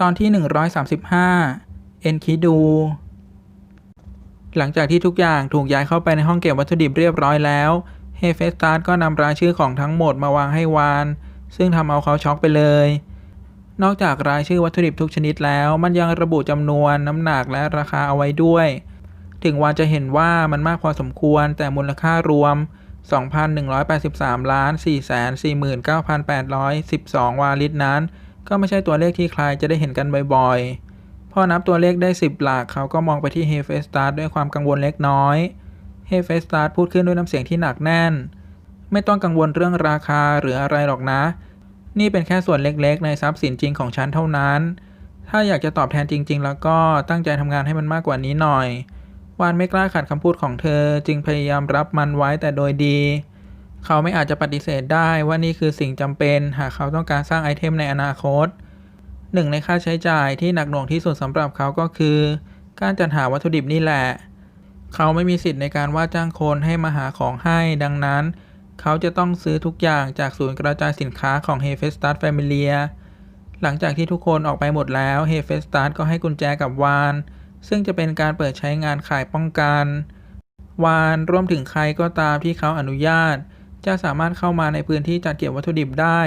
ตอนที่ 135 เอ็นคิดู หลังจากที่ทุกอย่างถูกย้ายเข้าไปในห้องเก็บวัตถุดิบเรียบร้อยแล้วเฮเฟสตาร์ก็นำรายชื่อของทั้งหมดมาวางให้วาน ซึ่งทำเอาเขาช็อกไปเลย นอกจากรายชื่อวัตถุดิบทุกชนิดแล้ว มันยังระบุจำนวน น้ำหนักและราคาเอาไว้ด้วย ถึงวานจะเห็นว่ามันมากพอสมควรแต่มูลค่ารวม 2,183ล้าน449,812 วาลิตนั้น ก็ไม่ใช่ตัวเลขที่ใครจะได้เห็นกันบ่อยๆ พอนับตัวเลขได้ 10 หลักเขาก็มองไปที่เฮเฟสตาร์ด้วยความกังวลเล็กน้อย เฮเฟสตาร์พูดขึ้นด้วยน้ำเสียงที่หนักแน่น ไม่ต้องกังวลเรื่องราคาหรืออะไรหรอกนะ นี่เป็นแค่ส่วนเล็กๆ ในทรัพย์สินจริงของฉันเท่านั้น ถ้าอยากจะตอบแทนจริง ๆ แล้วก็ตั้งใจทำงานให้มันมากกว่านี้หน่อยวานไม่กล้าขัดคำพูดของเธอจึงพยายามรับมันไว้แต่โดยดี เขาไม่อาจจะปฏิเสธได้ว่านี่คือสิ่งจำเป็น หากเขาต้องการสร้างไอเทมในอนาคต หนึ่งในค่าใช้จ่ายที่หนักหน่วงที่สุดสำหรับเขาก็คือ การจัดหาวัตถุดิบนี่แหละ เขาไม่มีสิทธิ์ในการว่าจ้างคนให้มาหาของให้ ดังนั้น เขาจะต้องซื้อทุกอย่างจากศูนย์กระจายสินค้าของ h e f e s t a d Familia หลังจากที่ทุกคนออกไปหมดแล้ว h e f e s t a d ก็ให้กุญแจกับวาน ซึ่งจะเป็นการเปิดใช้งานขายป้องกัน วานร่วมถึงใครก็ตามที่เขาอนุญาต จะสามารถเข้ามาในพื้นที่จัดเก็บวัตถุดิบได้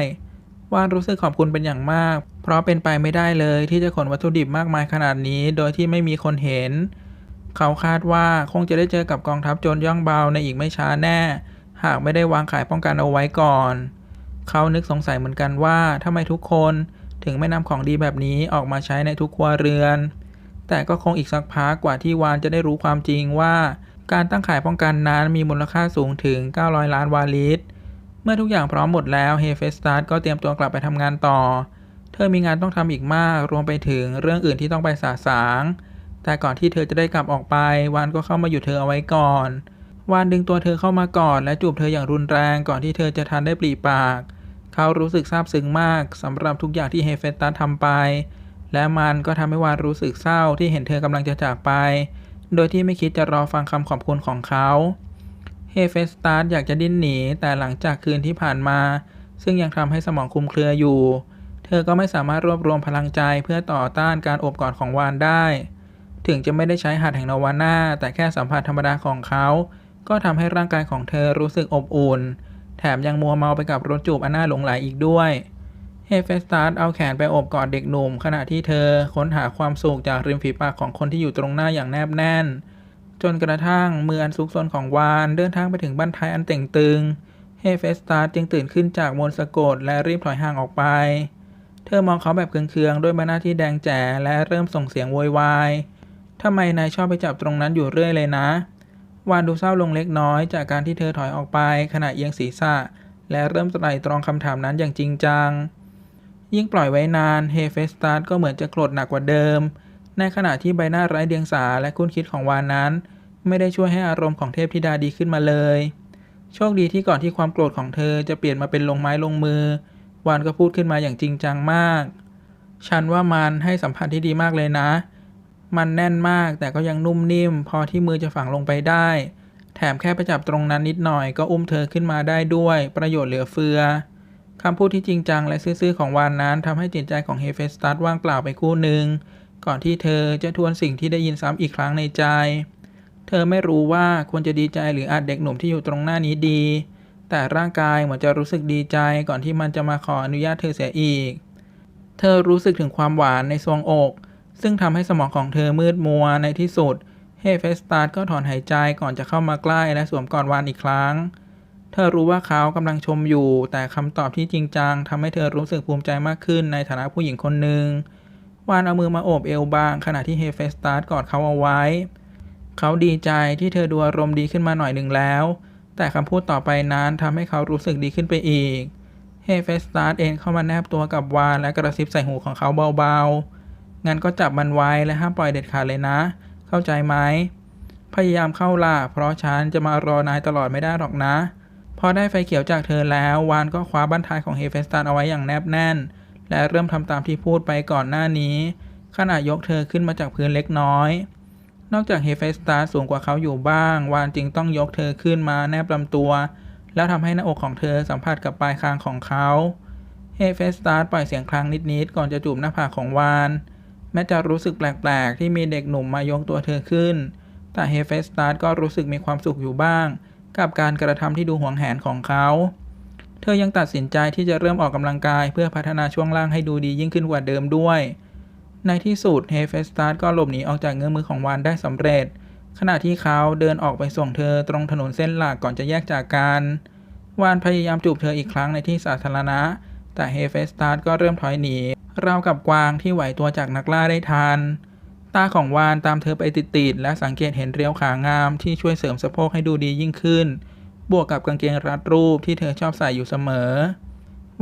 วานรู้สึกขอบคุณเป็นอย่างมาก เพราะเป็นไปไม่ได้เลยที่จะขนวัตถุดิบมากมายขนาดนี้ โดยที่ไม่มีคนเห็น เขาคาดว่าคงจะได้เจอกับกองทัพโจรย่องเบาในอีกไม่ช้าแน่ หากไม่ได้วางขายป้องกันเอาไว้ก่อน เขานึกสงสัยเหมือนกันว่าทำไมทุกคนถึงไม่นำของดีแบบนี้ออกมาใช้ในทุกครัวเรือน แต่ก็คงอีกสักพักกว่าที่วานจะได้รู้ความจริงว่า การตั้งขายป้องกันนั้นมีมูลค่าสูงถึง 900 ล้านวาลิต เมื่อทุกอย่างพร้อมหมดแล้วเฮเฟสตาร์ก็เตรียมตัวกลับไปทำงานต่อ เธอมีงานต้องทำอีกมาก รวมไปถึงเรื่องอื่นที่ต้องไปสาสาง แต่ก่อนที่เธอจะได้กลับออกไป วานก็เข้ามาหยุดเธอเอาไว้ก่อน วานดึงตัวเธอเข้ามาก่อน และจูบเธออย่างรุนแรงก่อนที่เธอจะทันได้ปลีปาก เขารู้สึกซาบซึ้งมากสำหรับทุกอย่างที่เฮเฟสตัสทำไป และมันก็ทำให้วานรู้สึกเศร้าที่เห็นเธอกำลังจะจากไป โดยที่ไม่คิดจะรอฟังคำขอบคุณของเขาเฮเฟสตัสอยากจะดิ้นหนี แต่หลังจากคืนที่ผ่านมา ซึ่งยังทำให้สมองคลุมเครืออยู่ เธอก็ไม่สามารถรวบรวมพลังใจเพื่อต่อต้านการโอบกอดของวานได้ ถึงจะไม่ได้ใช้หัตถ์แห่งนวาน่าแต่แค่สัมผัสธรรมดาของเขา ก็ทำให้ร่างกายของเธอรู้สึกอบอุ่น แถมยังมัวเมาไปกับรถจูบอันน่าหลงไหลอีกด้วย เฮเฟสตัสเอาแขนไปโอบกอดเด็กหนุ่ม ขณะที่เธอค้นหาความสุขจากริมฝีปากของคนที่อยู่ตรงหน้าอย่างแนบแน่น จนกระทั่งมืออันซุกซนของวานเดินทางไปถึงบั้นท้ายอันเต่งตึงเฮเฟสตัสจึงตื่นขึ้นจากมนสะกดและรีบถอยห่างออกไป เธอมองเขาแบบเคืองๆด้วยใบหน้าที่แดงแจ๋และเริ่มส่งเสียงโวยวายทำไมนายชอบไปจับตรงนั้นอยู่เรื่อยเลยนะ วานดูเศร้าลงเล็กน้อยจากการที่เธอถอยออกไปขณะเอียงศีรษะ และเริ่มไตร่ตรองคำถามนั้นอย่างจริงจัง ยิ่งปล่อยไว้นานเฮเฟสตัสก็เหมือนจะโกรธหนักกว่าเดิม ในขณะที่ใบหน้าไร้เดียงสาและคุ้นคิดของวานนั้น ไม่ได้ช่วยให้อารมณ์ของเทพธิดาดีขึ้นมาเลย โชคดีที่ก่อนที่ความโกรธของเธอจะเปลี่ยนมาเป็นลงไม้ลงมือ วานก็พูดขึ้นมาอย่างจริงจังมาก ฉันว่ามันให้สัมผัสที่ดีมากเลยนะ มันแน่นมากแต่ก็ยังนุ่มนิ่ม พอที่มือจะฝังลงไปได้ แถมแค่ไปจับตรงนั้นนิดหน่อยก็อุ้มเธอขึ้นมาได้ด้วย ประโยชน์เหลือเฟือ คำพูดที่จริงจังและซื่อๆของวานนั้นทำให้จิตใจของเฮเฟสตัสว่างเปล่าไปคู่หนึ่ง ก่อนที่เธอจะทวนสิ่งที่ได้ยินซ้ำอีกครั้งในใจ เธอไม่รู้ว่าควรจะดีใจหรืออาจเด็กหนุ่มที่อยู่ตรงหน้านี้ดี แต่ร่างกายเหมือนจะรู้สึกดีใจก่อนที่มันจะมาขออนุญาตเธอเสียอีก เธอรู้สึกถึงความหวานในทรวงอก ซึ่งทำให้สมองของเธอมืดมัวในที่สุดเฮเฟสตาร์ก็ถอนหายใจก่อนจะเข้ามาใกล้และสวมกอดวานอีกครั้ง เธอรู้ว่าเขากำลังชมอยู่ แต่คำตอบที่จริงจังทำให้เธอรู้สึกภูมิใจมากขึ้นในฐานะผู้หญิงคนหนึ่งวานเอามือมาโอบเอวบาง ขณะที่เฮเฟสตาร์กอดเขาเอาไว้ เขาดีใจที่เธอดูอารมณ์ดีขึ้นมาหน่อยหนึ่งแล้ว แต่คำพูดต่อไปนั้นทำให้เขารู้สึกดีขึ้นไปอีก เฮเฟสตาร์เองเข้ามาแนบตัวกับวานและกระซิบใส่หูของเขาเบาๆ งั้นก็จับมันไว้และห้ามปล่อยเด็ดขาดเลยนะ เข้าใจไหม พยายามเข้าล่ะเพราะฉันจะมารอนายตลอดไม่ได้หรอกนะ พอได้ไฟเขียวจากเธอแล้ว วานก็คว้าบั้นท้ายของเฮเฟสตันเอาไว้อย่างแนบแน่น และเริ่มทำตามที่พูดไปก่อนหน้านี้ขณะยกเธอขึ้นมาจากพื้นเล็กน้อย นอกจากเฮเฟสตัสสูงกว่าเขาอยู่บ้าง วานจึงต้องยกเธอขึ้นมาแนบลำตัว แล้วทำให้หน้าอกของเธอสัมผัสกับปลายคางของเขาเฮเฟสตาร์ปล่อยเสียงคลางนิดๆก่อนจะจูบหน้าผากของวานแม้จะรู้สึกแปลกๆ ที่มีเด็กหนุ่มมายกตัวเธอขึ้น แต่เฮเฟสตาร์ก็รู้สึกมีความสุขอยู่บ้าง กับการกระทำที่ดูหวงแหนของเขา เธอยังตัดสินใจที่จะเริ่มออกกำลังกายเพื่อพัฒนาช่วงล่างให้ดูดียิ่งขึ้นกว่าเดิมด้วย ในที่สุดเฮเฟสตาร์ก็หลบหนีออกจากเงื้อมือของวานได้สำเร็จ ขณะที่เขาเดินออกไปส่งเธอตรงถนนเส้นหลักก่อนจะแยกจากกัน วานพยายามจูบเธออีกครั้งในที่สาธารณะ แต่เฮเฟสตาร์ก็เริ่มถอยหนีราวกับกวางที่ไหวตัวจากนักล่าได้ทัน ตาของวานตามเธอไปติดๆและสังเกตเห็นเรียวขางามที่ช่วยเสริมสะโพกให้ดูดียิ่งขึ้น บวกกับกางเกงรัดรูปที่เธอชอบใส่อยู่เสมอ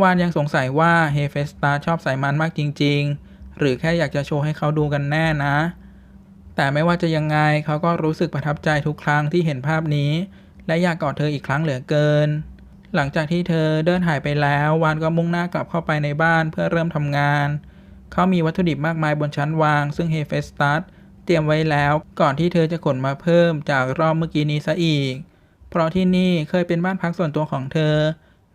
วานยังสงสัยว่าเฮเฟสตาชอบใส่มันมากจริง ๆ หรือแค่อยากจะโชว์ให้เขาดูกันแน่นะ แต่ไม่ว่าจะยังไงเขาก็รู้สึกประทับใจทุกครั้งที่เห็นภาพนี้ และอยากกอดเธออีกครั้งเหลือเกิน หลังจากที่เธอเดินหายไปแล้ว วานก็มุ่งหน้ากลับเข้าไปในบ้านเพื่อเริ่มทำงาน เขามีวัตถุดิบมากมายบนชั้นวาง ซึ่งเฮเฟสตัสเตรียมไว้แล้วก่อนที่เธอจะขนมาเพิ่มจากรอบเมื่อกี้นี้ซะอีก เพราะที่นี่เคยเป็นบ้านพักส่วนตัวของเธอ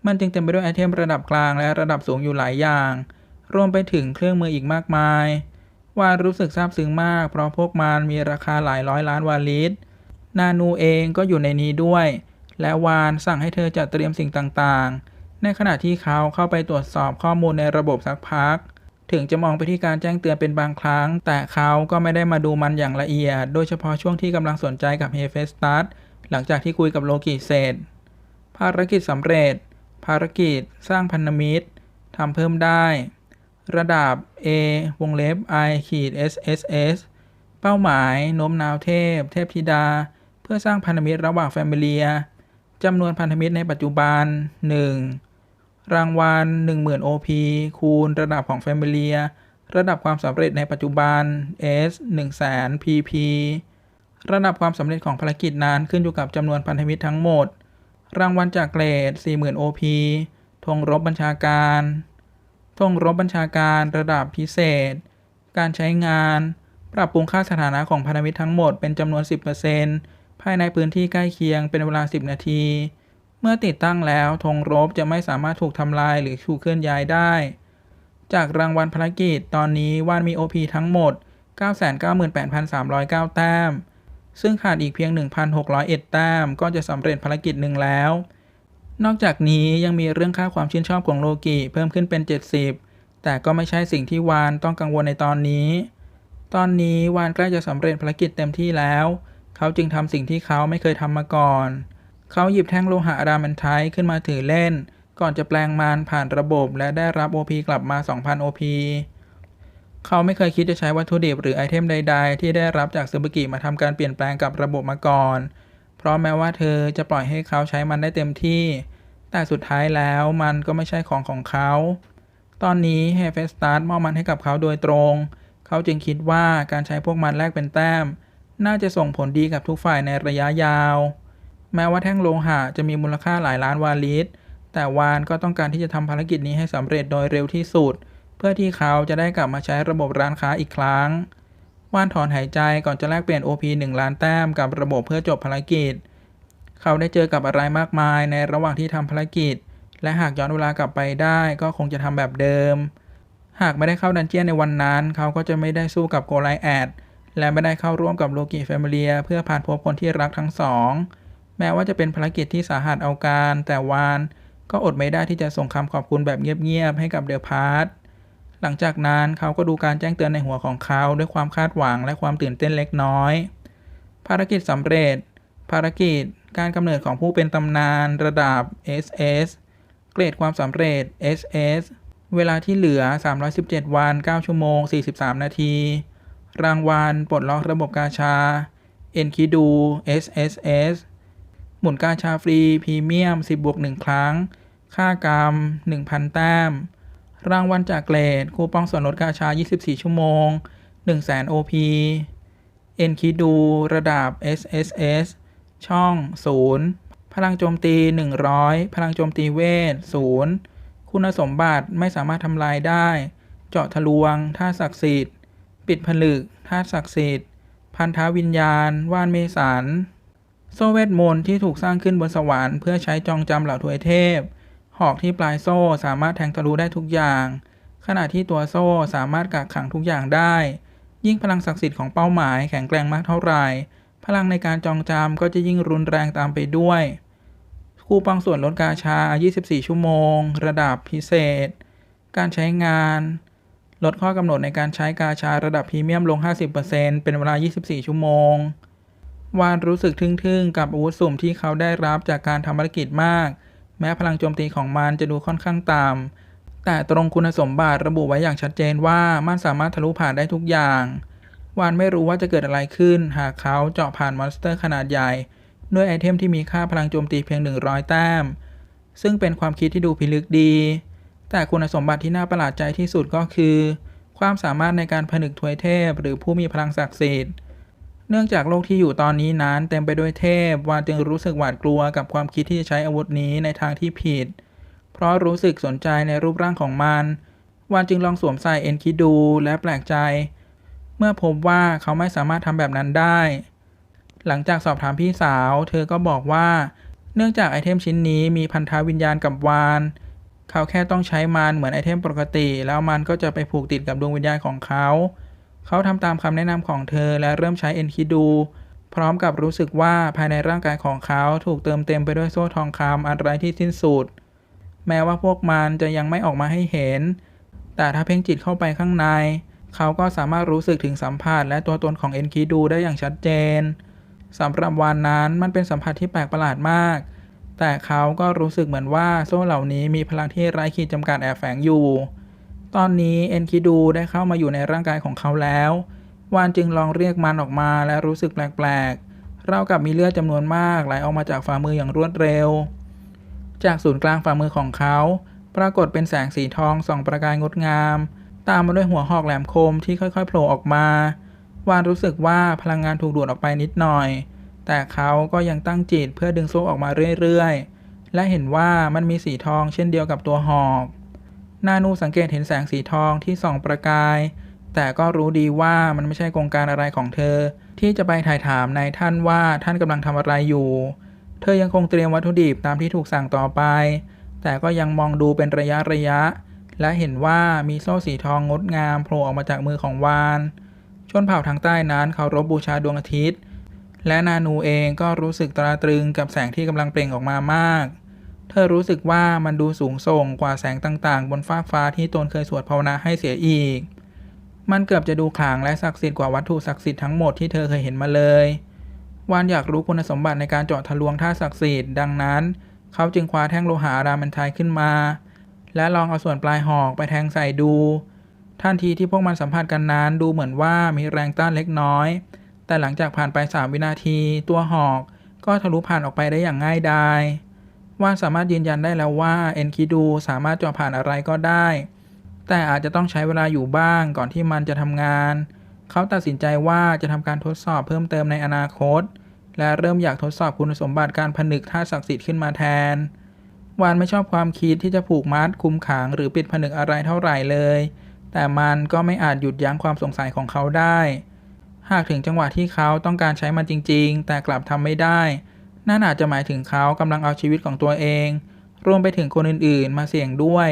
มันจึงเต็มไปด้วยไอเทมระดับกลางและระดับสูงอยู่หลายอย่าง รวมไปถึงเครื่องมืออีกมากมายวานรู้สึกซาบซึ้งมาก เพราะพวกมันมีราคาหลายร้อยล้านวาลิตนานูเองก็อยู่ในนี้ด้วย และวานสั่งให้เธอจัดเตรียมสิ่งต่างๆ ในขณะที่เขาเข้าไปตรวจสอบข้อมูลในระบบสักพัก ถึงจะมองไปที่การแจ้งเตือนเป็นบางครั้ง แต่เขาก็ไม่ได้มาดูมันอย่างละเอียด โดยเฉพาะช่วงที่กำลังสนใจกับเฮเฟสตัสหลังจากที่คุยกับโลกิเสร็จ ภารกิจสำเร็จ ภารกิจสร้างพันธมิตรทำเพิ่มได้ ระดับ A วงเล็บ I ขีด SSS เป้าหมายโน้มน้าวเทพ เทพธิดา เพื่อสร้างพันธมิตรระหว่างแฟมิเลียจำนวนพันธมิตรในปัจจุบัน 1. รางวัล10,000 OP คูณระดับของแฟมิเลียระดับความสำเร็จในปัจจุบัน S 100,000 PP ระดับความสำเร็จของภารกิจนั้นขึ้นอยู่กับจำนวนพันธมิตรทั้งหมด รางวัลจากเกรด 40,000 OP ธงรบบัญชาการ ธงรบบัญชาการระดับพิเศษ การใช้งาน ปรับปรุงค่าสถานะของพันธมิตรทั้งหมดเป็นจำนวน 10%ภายในพื้นที่ใกล้เคียงเป็นเวลา 10 นาที เมื่อติดตั้งแล้วธงรบจะไม่สามารถถูกทำลายหรือถูกเคลื่อนย้ายได้ จากรางวัลภารกิจตอนนี้ว่านมี OP ทั้งหมด 998,309 แต้ม ซึ่งขาดอีกเพียง 1,601 แต้ม ก็จะสำเร็จภารกิจหนึ่งแล้ว นอกจากนี้ยังมีเรื่องค่าความชื่นชอบของโลกิเพิ่มขึ้นเป็น 70 แต่ก็ไม่ใช่สิ่งที่วานต้องกังวลในตอนนี้ ตอนนี้วานใกล้จะสำเร็จภารกิจเต็มที่แล้ว เขาจึงทำสิ่งที่เขาไม่เคยทำมาก่อน เขาหยิบแท่งโลหะรามันไทต์ขึ้นมาถือเล่น ก่อนจะแปลงมันผ่านระบบและได้รับ OP กลับมา 2,000 OP เขาไม่เคยคิดจะใช้วัตถุดิบหรือไอเทมใด ๆ ที่ได้รับจากซูบกิมาทำการเปลี่ยนแปลงกับระบบมาก่อน เพราะแม้ว่าเธอจะปล่อยให้เขาใช้มันได้เต็มที่ แต่สุดท้ายแล้วมันก็ไม่ใช่ของของเขา ตอนนี้เฮเฟสตาร์มอบมันให้กับเขาโดยตรง เขาจึงคิดว่าการใช้พวกมันแลกเป็นแต้ม น่าจะส่งผลดีกับทุกฝ่ายในระยะยาว แม้ว่าแท่งโลหะจะมีมูลค่าหลายล้านวาลิตแต่วานก็ต้องการที่จะทำภารกิจนี้ให้สำเร็จโดยเร็วที่สุด เพื่อที่เขาจะได้กลับมาใช้ระบบร้านค้าอีกครั้ง วานถอนหายใจก่อนจะแลกเปลี่ยน OP 1 ล้านแต้มกับระบบเพื่อจบภารกิจ เขาได้เจอกับอะไรมากมายในระหว่างที่ทำภารกิจ และหากย้อนเวลากลับไปได้ก็คงจะทำแบบเดิม หากไม่ได้เข้าดันเจียนในวันนั้น เขาก็จะไม่ได้สู้กับโกไลแอดและไม่ได้เข้าร่วมกับโลกิแฟมิเลียเพื่อผ่านพบคนที่รักทั้งสอง แม้ว่าจะเป็นภารกิจที่สาหัสเอาการ แต่วานก็อดไม่ได้ที่จะส่งคำขอบคุณแบบเงียบๆให้กับเดอะพาร์ทหลังจากนั้นเขาก็ดูการแจ้งเตือนในหัวของเขาด้วยความคาดหวังและความตื่นเต้นเล็กน้อย ภารกิจสำเร็จ ภารกิจการกำเนิดของผู้เป็นตำนานระดับ SS เกรดความสำเร็จ SS เวลาที่เหลือ 317 วัน 9 ชั่วโมง 43 นาที รางวัลปลดล็อกระบบกาชา เอ็นคิดู SSS หมุนกาชาฟรีพรีเมียม 10บวก1 ครั้ง ค่ากรรม 1,000 แต้ม รางวัลจากเกรด คูปองส่วนลดกาชา 24 ชั่วโมง 100,000 OP เอ็นคิดูระดับ SSS ช่อง 0 พลังโจมตี 100 พลังโจมตีเวท 0 คุณสมบัติไม่สามารถทำลายได้ เจาะทะลวงท่าศักดิ์สิทธิ์ ปิดผลึกท่าศักดิ์สิทธิ์ พันธวิญญาณ ว่านเมสัน โซเวตมนต์ที่ถูกสร้างขึ้นบนสวรรค์เพื่อใช้จองจำเหล่าทวยเทพหหอกที่ปลายโซ่สามารถแทงทะลุได้ทุกอย่าง ขณะที่ตัวโซ่สามารถกักขังทุกอย่างได้ ยิ่งพลังศักดิ์สิทธิ์ของเป้าหมายแข็งแกร่งมากเท่าไหร่ พลังในการจองจำก็จะยิ่งรุนแรงตามไปด้วย คูปองส่วนลดกาชา 24 ชั่วโมง ระดับพิเศษ การใช้งาน ลดข้อกำหนดในการใช้กาชาระดับพรีเมียมลง 50%เป็นเวลา 24 ชั่วโมง วานรู้สึกทึ่งๆ กับอาวุธสุ่มที่เขาได้รับจากการทำภารกิจมาก แม้พลังโจมตีของมันจะดูค่อนข้างต่ำแต่ตรงคุณสมบัติระบุไว้อย่างชัดเจนว่ามันสามารถทะลุผ่านได้ทุกอย่าง วานไม่รู้ว่าจะเกิดอะไรขึ้น หากเขาเจาะผ่านมอนสเตอร์ขนาดใหญ่ ด้วยไอเทมที่มีค่าพลังโจมตีเพียง 100 แต้ม ซึ่งเป็นความคิดที่ดูพิลึกดี แต่คุณสมบัติที่น่าประหลาดใจที่สุดก็คือ ความสามารถในการผนึกถวยเทพ หรือผู้มีพลังศักดิ์สิทธิ์ เนื่องจากโลกที่อยู่ตอนนี้นั้นเต็มไปด้วยเทพวานจึงรู้สึกหวาดกลัวกับความคิดที่จะใช้อาวุธนี้ในทางที่ผิด เพราะรู้สึกสนใจในรูปร่างของมันวานจึงลองสวมใส่เอ็นคิดูและแปลกใจ เมื่อพบว่าเขาไม่สามารถทำแบบนั้นได้ หลังจากสอบถามพี่สาว เธอก็บอกว่า เนื่องจากไอเทมชิ้นนี้มีพันธวิญญาณกับวานเขาแค่ต้องใช้มันเหมือนไอเทมปกติ แล้วมันก็จะไปผูกติดกับดวงวิญญาณของเขา เขาทำตามคำแนะนำของเธอและเริ่มใช้เอ็นคิดู พร้อมกับรู้สึกว่าภายในร่างกายของเขาถูกเติมเต็มไปด้วยโซ่ทองคำอันไร้ที่สิ้นสุด แม้ว่าพวกมันจะยังไม่ออกมาให้เห็น แต่ถ้าเพ่งจิตเข้าไปข้างใน เขาก็สามารถรู้สึกถึงสัมผัสและตัวตนของเอ็นคิดูได้อย่างชัดเจนสำหรับวานนั้นมันเป็นสัมผัสที่แปลกประหลาดมาก แต่เขาก็รู้สึกเหมือนว่าโซ่เหล่านี้มีพลังที่ไร้ขีดจำกัดแอบแฝงอยู่ ตอนนี้เอ็นคิดูได้เข้ามาอยู่ในร่างกายของเขาแล้ว วานจึงลองเรียกมันออกมาและรู้สึกแปลกๆ เรากับมีเลือดจำนวนมากไหลออกมาจากฝ่ามืออย่างรวดเร็ว จากศูนย์กลางฝ่ามือของเขา ปรากฏเป็นแสงสีทองส่องประกายงดงาม ตามมาด้วยหัวหอกแหลมคมที่ค่อยๆโผล่ออกมา วานรู้สึกว่าพลังงานถูกดูดออกไปนิดหน่อย แต่เขาก็ยังตั้งจิตเพื่อดึงโซ่ออกมาเรื่อยๆ และเห็นว่ามันมีสีทองเช่นเดียวกับตัวหอก นานูสังเกตเห็นแสงสีทองที่ส่องประกาย แต่ก็รู้ดีว่ามันไม่ใช่โครงการอะไรของเธอ ที่จะไปถ่ายถามนายท่านว่าท่านกำลังทำอะไรอยู่ เธอยังคงเตรียมวัตถุดิบตามที่ถูกสั่งต่อไป แต่ก็ยังมองดูเป็นระยะระยะ และเห็นว่ามีโซ่สีทองงดงามโผล่ออกมาจากมือของวาน ชนเผ่าทางใต้นั้นเคารพบูชาดวงอาทิตย์ และนานูเองก็รู้สึกตราตรึงกับแสงที่กำลังเปล่งออกมามาก เธอรู้สึกว่ามันดูสูงส่งกว่าแสงต่างๆ บนฟากฟ้าที่ตนเคยสวดภาวนาให้เสียอีก มันเกือบจะดูขลังและศักดิ์สิทธิ์กว่าวัตถุศักดิ์สิทธิ์ทั้งหมดที่เธอเคยเห็นมาเลยวานอยากรู้คุณสมบัติในการเจาะทะลวงท่าศักดิ์สิทธิ์ดังนั้น เขาจึงคว้าแท่งโลหะอารามันไทยขึ้นมา และลองเอาส่วนปลายหอกไปแทงใส่ดู ทันทีที่พวกมันสัมผัสกันนั้นดูเหมือนว่ามีแรงต้านเล็กน้อย แต่หลังจากผ่านไป 3 วินาที ตัวหอกก็ทะลุผ่านออกไปได้อย่างง่ายดาย ว่าสามารถยืนยันได้แล้วว่าเอนคิดูสามารถเจาะผ่านอะไรก็ได้ แต่อาจจะต้องใช้เวลาอยู่บ้างก่อนที่มันจะทำงาน เขาตัดสินใจว่าจะทำการทดสอบเพิ่มเติมในอนาคต และเริ่มอยากทดสอบคุณสมบัติการผนึกท่าศักดิ์สิทธิ์ขึ้นมาแทนวานไม่ชอบความคิดที่จะผูกมัดคุมขังหรือปิดผนึกอะไรเท่าไหร่เลย แต่มันก็ไม่อาจหยุดยั้งความสงสัยของเขาได้ หากถึงจังหวะที่เขาต้องการใช้มันจริง ๆ แต่กลับทำไม่ได้ นั่นอาจจะหมายถึงเขากำลังเอาชีวิตของตัวเอง รวมไปถึงคนอื่นๆ มาเสี่ยงด้วย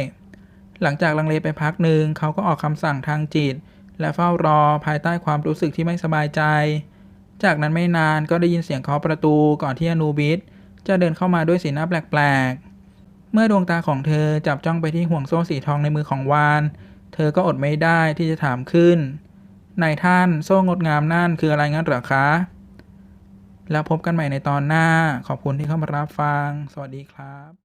หลังจากลังเลไปพักหนึ่งเขาก็ออกคำสั่งทางจิต และเฝ้ารอภายใต้ความรู้สึกที่ไม่สบายใจ จากนั้นไม่นานก็ได้ยินเสียงเคาะประตูก่อนที่อนูบิสจะเดินเข้ามาด้วยสีหน้าแปลกๆ เมื่อดวงตาของเธอจับจ้องไปที่ห่วงโซ่สีทองในมือของวาน เธอก็อดไม่ได้ที่จะถามขึ้นนายท่านโซ่งดงามนั่นคืออะไรงั้นเหรอคะ แล้วพบกันใหม่ในตอนหน้า ขอบคุณที่เข้ามารับฟัง สวัสดีครับ